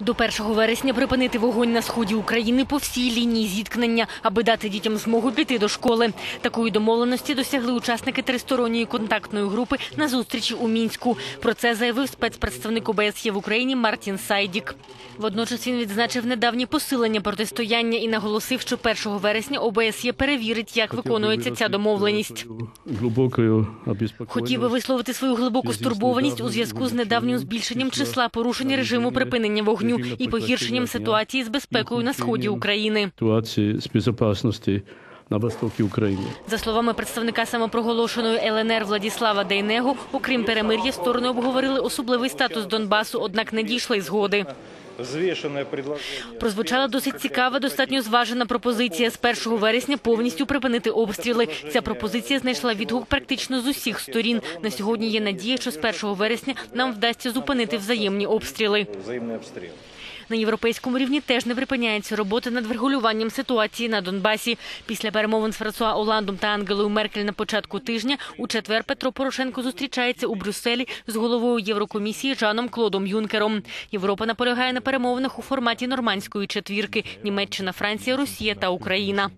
До 1 вересня припинити вогонь на сході України по всій лінії зіткнення, аби дати дітям змогу піти до школи. Такої домовленості досягли учасники тристоронньої контактної групи на зустрічі у мінську. Про це заявив спецпредставник ОБСЄ в Україні Мартін Сайдік. Водночас він відзначив недавнє посилення протистояння і наголосив, що 1 вересня ОБСЄ перевірить, як виконується ця домовленість. Хотів би висловити свою глибоку стурбованість у зв'язку з недавнім збільшенням числа порушень режиму припинення вогню і погіршенням ситуації з безпекою на сході України. ситуації з безпечності на востокі України. За словами представника самопроголошеної ЛНР Владіслава Дейнего, окрім перемир'я, сторони обговорили особливий статус Донбасу, однак не дійшли згоди. Прозвучала досить цікава, достатньо зважена пропозиція з 1 вересня повністю припинити обстріли. Ця пропозиція знайшла відгук практично з усіх сторін. На сьогодні є надія, що з 1 вересня нам вдасться зупинити взаємні обстріли. На європейському рівні теж не припиняється робота над врегулюванням ситуації на Донбасі. Після перемовин з Франсуа Оландом та Ангелою Меркель на початку тижня у четвер Петро Порошенко зустрічається у Брюсселі з головою Єврокомісії Жаном Клодом Юнкером. Європа наполягає на перемовинах у форматі нормандської четвірки: Німеччина, Франція, Росія та Україна.